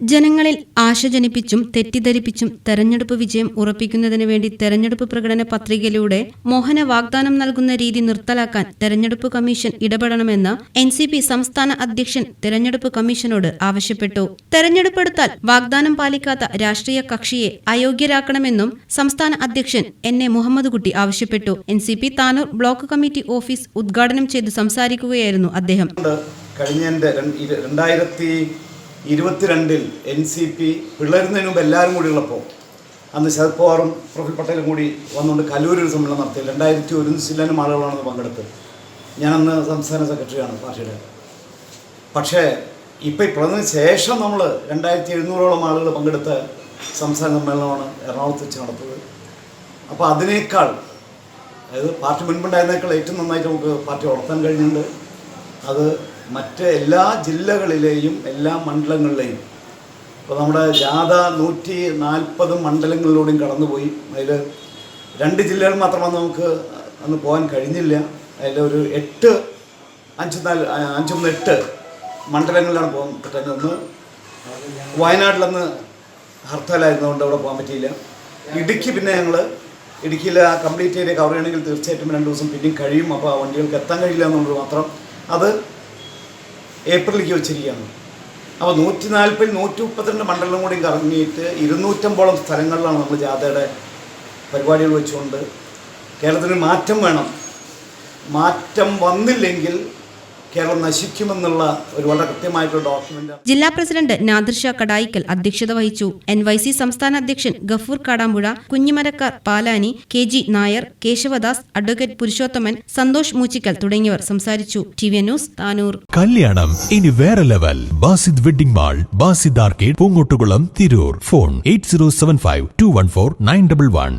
ജനങ്ങളിൽ ആശ ജനിപ്പിച്ചും തെറ്റിദ്ധരിപ്പിച്ചും തെരഞ്ഞെടുപ്പ് വിജയം ഉറപ്പിക്കുന്നതിന് വേണ്ടി തെരഞ്ഞെടുപ്പ് പ്രകടന പത്രികയിലൂടെ മോഹന വാഗ്ദാനം നൽകുന്ന രീതി നിർത്തലാക്കാൻ തെരഞ്ഞെടുപ്പ് കമ്മീഷൻ ഇടപെടണമെന്ന് എൻ സംസ്ഥാന അധ്യക്ഷൻ തെരഞ്ഞെടുപ്പ് കമ്മീഷനോട് ആവശ്യപ്പെട്ടു. തെരഞ്ഞെടുപ്പെടുത്താൽ വാഗ്ദാനം പാലിക്കാത്ത രാഷ്ട്രീയ കക്ഷിയെ അയോഗ്യരാക്കണമെന്നും സംസ്ഥാന അധ്യക്ഷൻ എൻ എ മുഹമ്മദ് കുട്ടി ആവശ്യപ്പെട്ടു. N Tanur block committee office ഉദ്ഘാടനം ചെയ്ത് സംസാരിക്കുകയായിരുന്നു അദ്ദേഹം. കഴിഞ്ഞ രണ്ടായിരത്തി ഇരുപത്തിരണ്ടിൽ എൻ സി പി പിളരുന്നതിന് മുമ്പ് എല്ലാവരും കൂടി ഉള്ളപ്പോൾ അന്ന് ശരത് പവാറും പ്രഫുൽ പട്ടേലും കൂടി വന്നുകൊണ്ട് കലൂരിൽ ഒരു സമ്മേളനം നടത്തി. രണ്ടായിരത്തി ഒരു ചില്ലാനും ആളുകളാണ് പങ്കെടുത്തത്. ഞാനന്ന് സംസ്ഥാന സെക്രട്ടറിയാണ് പാർട്ടിയുടെ. പക്ഷേ ഇപ്പം ഈ പിളർന്നതിന് ശേഷം നമ്മൾ രണ്ടായിരത്തി എഴുന്നൂറോളം ആളുകൾ പങ്കെടുത്ത സംസ്ഥാന സമ്മേളനമാണ് എറണാകുളത്ത് വെച്ച് നടത്തുന്നത്. അപ്പോൾ അതിനേക്കാൾ അതായത് പാർട്ടി മുൻപുണ്ടായിരുന്നേക്കാൾ ഏറ്റവും നന്നായിട്ട് നമുക്ക് പാർട്ടി വളർത്താൻ കഴിഞ്ഞിട്ടുണ്ട്. അത് മറ്റ് എല്ലാ ജില്ലകളിലെയും എല്ലാ മണ്ഡലങ്ങളിലെയും. ഇപ്പോൾ നമ്മുടെ ജാഥ നൂറ്റി നാൽപ്പത് മണ്ഡലങ്ങളിലൂടെയും കടന്നുപോയി. അതിൽ രണ്ട് ജില്ലകൾ മാത്രമാണ് നമുക്ക് അന്ന് പോകാൻ കഴിഞ്ഞില്ല. അതിലൊരു എട്ട് അഞ്ച് നാല് അഞ്ച് മൂന്ന് എട്ട് മണ്ഡലങ്ങളിലാണ് പോകാൻ പറ്റുന്നത് ഒന്ന് വയനാട്ടിലന്ന് ഹർത്താലായിരുന്നതുകൊണ്ട് അവിടെ പോകാൻ പറ്റിയില്ല. ഇടുക്കി പിന്നെ ഞങ്ങൾ ഇടുക്കിയിൽ ആ കംപ്ലീറ്റ് ഏരിയ കവർ ചെയ്യണമെങ്കിൽ തീർച്ചയായിട്ടും രണ്ട് ദിവസം പിന്നെയും കഴിയും. അപ്പോൾ ആ വണ്ടികൾക്ക് എത്താൻ കഴിയില്ല എന്നുള്ളത് മാത്രം. അത് ഏപ്രിലേക്ക് വെച്ചിരിക്കുകയാണ്. അപ്പോൾ നൂറ്റി നാൽപ്പതിൽ നൂറ്റി മുപ്പത്തിരണ്ട് മണ്ഡലം കൂടി കറങ്ങിയിട്ട് ഇരുന്നൂറ്റമ്പോളം സ്ഥലങ്ങളിലാണ് നമ്മൾ ജാഥയുടെ പരിപാടികൾ വെച്ചുകൊണ്ട് കേരളത്തിന് മാറ്റം വേണം. മാറ്റം വന്നില്ലെങ്കിൽ കേരളം നശിക്കുമെന്നുള്ള ഒരു വളരെ കൃത്യമായിട്ടുള്ള ഡോക്യുമെന്റ് ജില്ലാ പ്രസിഡന്റ് നാദിർഷ കടായിക്കൽ അധ്യക്ഷത വഹിച്ചു. എൻ വൈ സി സംസ്ഥാന അധ്യക്ഷൻ Gafoor Kadampuzha Kunhimarakkar Palani K G Nair Keshavdas advocate Purushothaman Santhosh Moochikkal തുടങ്ങിയവർ സംസാരിച്ചു. T V news Tanur. കല്യാണം ഇനി വേറെ level Basid wedding mall Basid arcade Poongottukulam Tirur. Phone eight zero seven five two one four nine double one